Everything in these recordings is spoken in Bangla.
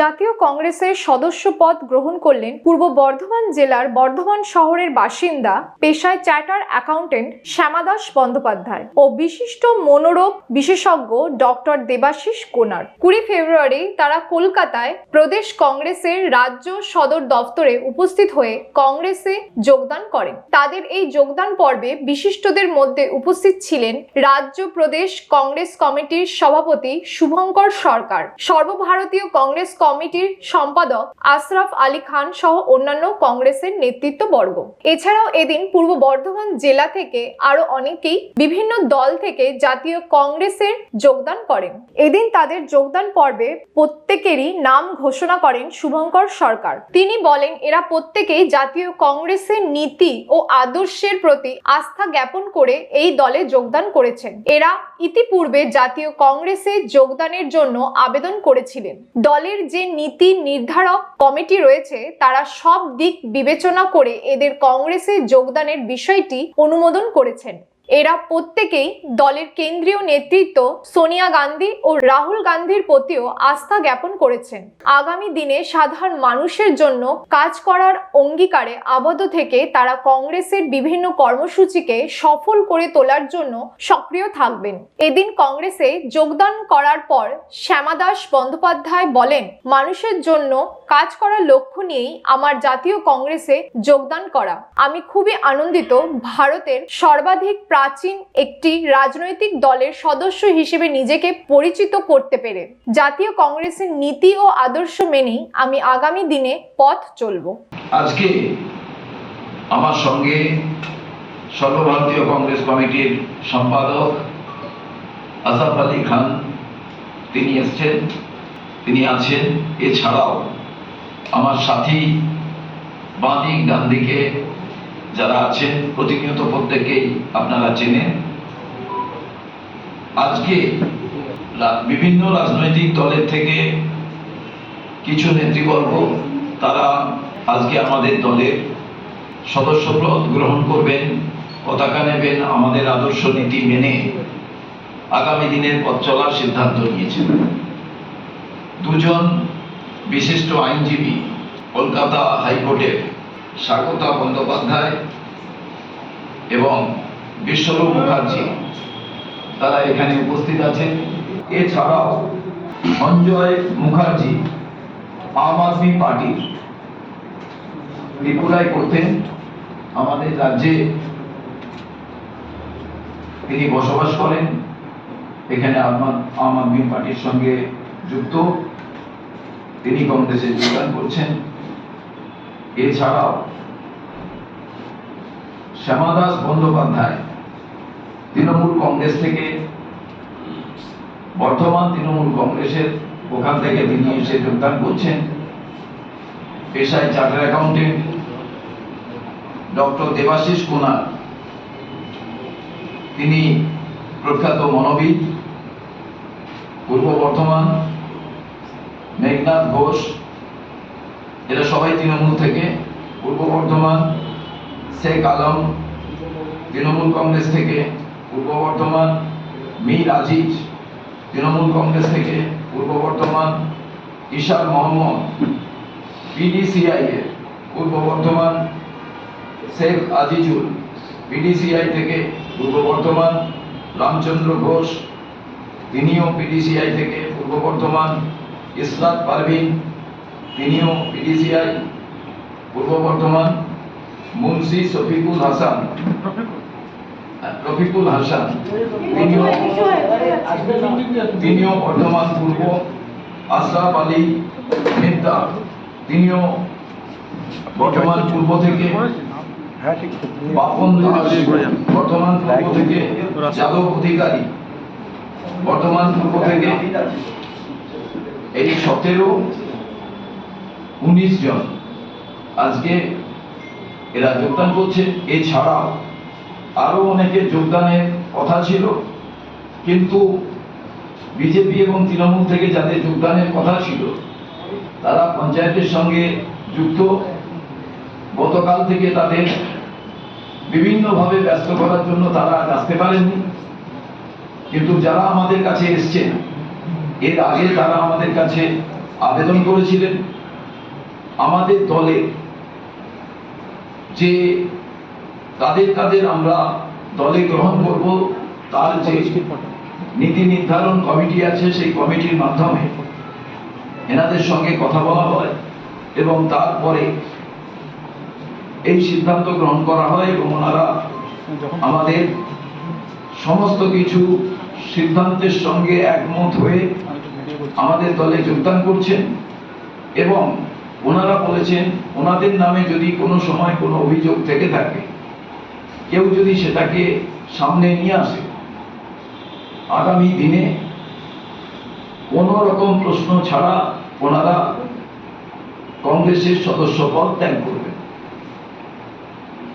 জাতীয় কংগ্রেসের সদস্য পদ গ্রহণ করলেন পূর্ব বর্ধমান জেলার বর্ধমান শহরের বাসিন্দা, পেশায় চ্যাটার অ্যাকাউন্টেন্ট শ্যামাদাস বন্দ্যোপাধ্যায় ও বিশিষ্ট মনোরোগ বিশেষজ্ঞ ডক্টর দেবাশিস কোনার। কুড়ি ফেব্রুয়ারি তারা কলকাতায় প্রদেশ কংগ্রেসের রাজ্য সদর দফতরে উপস্থিত হয়ে কংগ্রেসে যোগদান করেন। তাদের এই যোগদান পর্বে বিশিষ্টদের মধ্যে উপস্থিত ছিলেন রাজ্য প্রদেশ কংগ্রেস কমিটির সভাপতি শুভঙ্কর সরকার। সর্বভারতীয় কংগ্রেস কমিটির সম্পাদক আশরাফ আলী খান সহ অন্যান্য কংগ্রেসের নেতৃত্ববর্গ। এছাড়াও এদিন পূর্ব বর্ধমান জেলা থেকে আরও অনেকেই বিভিন্ন দল থেকে জাতীয় কংগ্রেসের যোগদান করেন। এদিন তাদের যোগদান পর্বে প্রত্যেকেরই নাম ঘোষণা করেন শুভঙ্কর সরকার। তিনি বলেন, এরা প্রত্যেকেই জাতীয় কংগ্রেসের নীতি ও আদর্শের প্রতি আস্থা জ্ঞাপন করে এই দলে যোগদান করেছেন। এরা ইতিপূর্বে জাতীয় কংগ্রেসে যোগদানের জন্য আবেদন করেছিলেন। দলের যে নীতি নির্ধারক কমিটি রয়েছে, তারা সব দিক বিবেচনা করে এদের কংগ্রেসে যোগদানের বিষয়টি অনুমোদন করেছেন। এরা প্রত্যেকেই দলের কেন্দ্রীয় নেতৃত্ব সোনিয়া গান্ধী ও রাহুল গান্ধীর প্রতিও আস্থা জ্ঞাপন করেছেন। আগামী দিনে সাধারণ মানুষের জন্য কাজ করার অঙ্গীকারে আবদ্ধ থেকে তারা কংগ্রেসের বিভিন্ন কর্মসূচিকে সফল করে তোলার জন্য সক্রিয় থাকবেন। এদিন কংগ্রেসে যোগদান করার পর শ্যামাদাস বন্দ্যোপাধ্যায় বলেন, মানুষের জন্য কাজ করার লক্ষ্য নিয়েই আমার জাতীয় কংগ্রেসে যোগদান করা। আমি খুবই আনন্দিত ভারতের সর্বাধিক প্রাচীন একটি রাজনৈতিক দলের সদস্য হিসেবে নিজেকে পরিচিত করতে পেরে। জাতীয় কংগ্রেসের নীতি ও আদর্শ মেনেই আমি আগামী দিনে পথ চলব। আজকে আমার সঙ্গে সর্বভারতীয় কংগ্রেস কমিটির সম্পাদক আসাফ আলী খান, তিনি এসছেন, তিনি আছেন। এছাড়াও আমার সাথী বাঁদি গান্ধীকে যারা আছেন, প্রতিনিয়ত প্রত্যেকেই আপনারা চেনেন। আজকে বিভিন্ন রাজনৈতিক দলের থেকে কিছু নেতৃবর্গ, তারা আজকে আমাদের দলের সদস্যপদ গ্রহণ করবেন, পতাকা নেবেন, আমাদের আদর্শ নীতি মেনে আগামী দিনের পথ চলার সিদ্ধান্ত নিয়েছেন। দুজন বিশিষ্ট আইনজীবী কলকাতা হাইকোর্টের স্বাগতা বন্দ্যোপাধ্যায় এবং বিশ্বরূপ মুখার্জি, তারা এখানে উপস্থিত আছেন। এছাড়াও সঞ্জয় মুখার্জি, আম আদমি পার্টির ত্রিপুরায় করতেন। আমাদের রাজ্যে তিনি বসবাস করেন। এখানে আম আদমি পার্টির সঙ্গে যুক্ত। তিনি কংগ্রেসে যোগদান করছেন। এছাড়াও শ্যামাদাস বন্দ্যোপাধ্যায় তৃণমূল কংগ্রেস থেকে বর্তমান তৃণমূল কংগ্রেসের ওখান থেকে তিনি এসে যোগদান করছেন। পেশায় chartered accountant doctor Debashis Kunar তিনি প্রখ্যাত মনোবিদ, পূর্ব বর্ধমান, মেঘনাথ ঘোষ এরা সবাই তৃণমূল থেকে, পূর্ব বর্ধমান, শেখ আলম, তৃণমূল কংগ্রেস থেকে, পূর্ব বর্ধমান, মীর আজিজ, তৃণমূল কংগ্রেস থেকে, পূর্ব বর্ধমান ইশাক মোহাম্মদ পিডিসিআই এর, পূর্ব বর্ধমান, শেখ আজিজুল পিডিসিআই থেকে, পূর্ব বর্ধমান, রামচন্দ্র ঘোষ, তিনিও পিডিসিআই থেকে, পূর্ব বর্ধমান, ইসরাত পারভিন তিনিও পিডিসিআই পূর্ব বর্ধমান মুন্সি শফিকুল হাসান। রফিকুল হাসান। তিনিও তিনিও বর্ধমান পূর্ব আশরাফ আলী মেহতা তিনিও বর্ধমান পূর্ব থেকে বাপন বর্ধমান পূর্ব থেকে যাদব অধিকারী। বর্ধমান পূর্ব থেকে এই সতেরো উনিশ জন। আজকে এরা যোগদান করছে। এছাড়াও আরও অনেকে যোগদানের কথা ছিল। কিন্তু বিজেপি এবং তৃণমূল থেকে যাদের যোগদানের কথা ছিল, তারা পঞ্চায়েতের সঙ্গে যুক্ত। গতকাল থেকে তাদের বিভিন্নভাবে ব্যস্ত করার জন্য তারা আসতে পারেননি। কিন্তু যারা আমাদের কাছে এসছেন, এর আগে তারা আমাদের কাছে আবেদন করেছিলেন। আমাদের দলে যে তাদের তাদের আমরা দলে গ্রহণ করব, তার যে নীতি নির্ধারণ কমিটি আছে, সেই কমিটির মাধ্যমে এনাদের সঙ্গে কথা বলা হয় এবং তারপরে এই সিদ্ধান্ত গ্রহণ করা হয় এবং ওনারা আমাদের সমস্ত কিছু সিদ্ধান্তের সঙ্গে একমত হয়ে আমাদের দলে যোগদান করছেন এবং ওনারা বলেছেন, ওনাদের নামে যদি কোনো সময় কোনো অভিযোগ থেকে থাকে, কেউ যদি সেটাকে সামনে নিয়ে আসে, আগামী দিনে কোনো রকম প্রশ্ন ছাড়া ওনারা কংগ্রেসের সদস্য পদ ত্যাগ করবেন।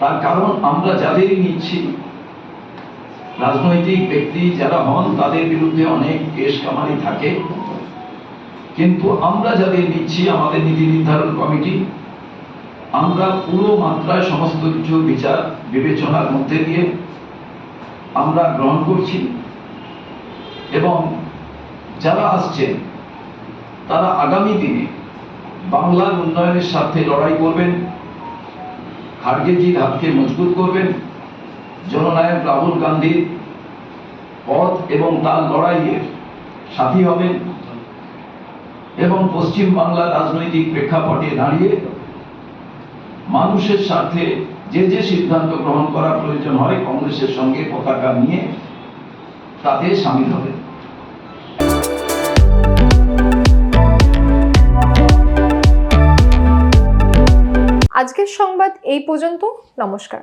তার কারণ আমরা যাদেরই নিচ্ছি, রাজনৈতিক ব্যক্তি যারা হন, তাদের বিরুদ্ধে অনেক কেস কামারি থাকে। কিন্তু আমরা যাদের নিচ্ছি আমাদের নীতি নির্ধারণ কমিটি, আমরা পুরো মাত্রায় সমস্ত কিছু বিচার, বিবেচনার মধ্যে দিয়ে আমরা গ্রহণ করছি। এবং যারা আসছেন, তারা আগামী দিনে বাংলার উন্নয়নের স্বার্থে লড়াই করবেন খাড়গেজির হাতকে মজবুত করবেন, জননায়ক রাহুল গান্ধীর পথ এবং তার লড়াইয়ের সাথী হবেন। এবং পশ্চিম বাংলার রাজনৈতিক প্রেক্ষাপটে দাঁড়িয়ে মানুষের স্বার্থে যে যে সিদ্ধান্ত গ্রহণ করা প্রয়োজন হয় কংগ্রেসের সঙ্গে পতাকা নিয়ে, তাতে সামিল হবে। আজকের সংবাদ এই পর্যন্ত। নমস্কার।